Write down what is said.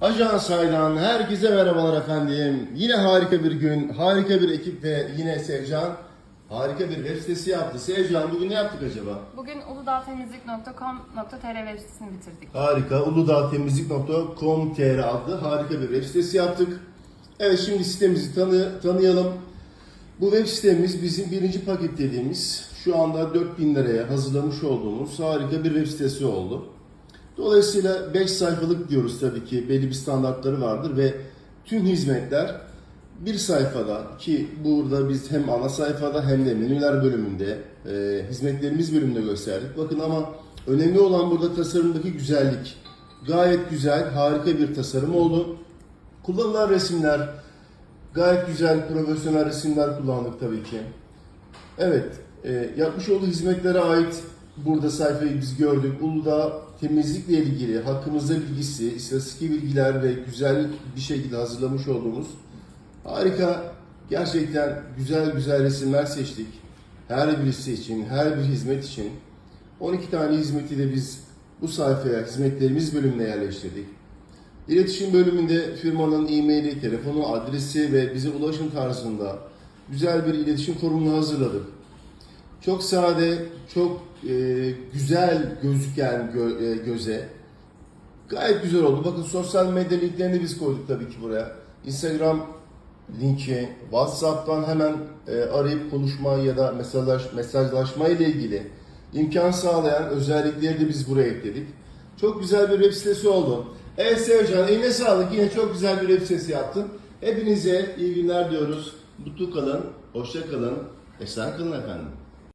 Ajans Aydan herkese merhabalar efendim. Yine harika bir gün, harika bir ekip ve yine Sevcan harika bir web sitesi yaptı. Sevcan bugün ne yaptık acaba? Bugün uludağtemizlik.com.tr web sitesini bitirdik. Harika, uludağtemizlik.com.tr adlı harika bir web sitesi yaptık. Evet şimdi sitemizi tanı, tanıyalım. Bu web sitemiz bizim birinci paket dediğimiz şu anda 4000 liraya hazırlamış olduğumuz harika bir web sitesi oldu. Dolayısıyla 5 sayfalık diyoruz tabii ki belli bir standartları vardır ve tüm hizmetler bir sayfada ki burada biz hem ana sayfada hem de menüler bölümünde e, hizmetlerimiz bölümünde gösterdik. Bakın ama önemli olan burada tasarımdaki güzellik. Gayet güzel, harika bir tasarım oldu. Kullanılan resimler gayet güzel, profesyonel resimler kullandık tabii ki. Evet, e, yapmış olduğu hizmetlere ait burada sayfayı biz gördük. Uludağ temizlikle ilgili hakkımızda bilgisi, istatistik bilgiler ve güzel bir şekilde hazırlamış olduğumuz harika, gerçekten güzel güzel resimler seçtik. Her birisi için, her bir hizmet için. 12 tane hizmeti de biz bu sayfaya hizmetlerimiz bölümüne yerleştirdik. İletişim bölümünde firmanın e-maili, telefonu, adresi ve bize ulaşım tarzında güzel bir iletişim formunu hazırladık. Çok sade, çok e, güzel gözüken gö- e, göze gayet güzel oldu. Bakın sosyal medya linklerini biz koyduk tabii ki buraya. Instagram linki, WhatsApp'tan hemen e, arayıp konuşma ya da mesajlaş, mesajlaşma ile ilgili imkan sağlayan özellikleri de biz buraya ekledik. Çok güzel bir web sitesi oldu. Evet Sevcan, eline sağlık. Yine çok güzel bir web sitesi yaptın. Hepinize iyi günler diyoruz. Mutlu kalın, hoşça kalın, esen kalın efendim.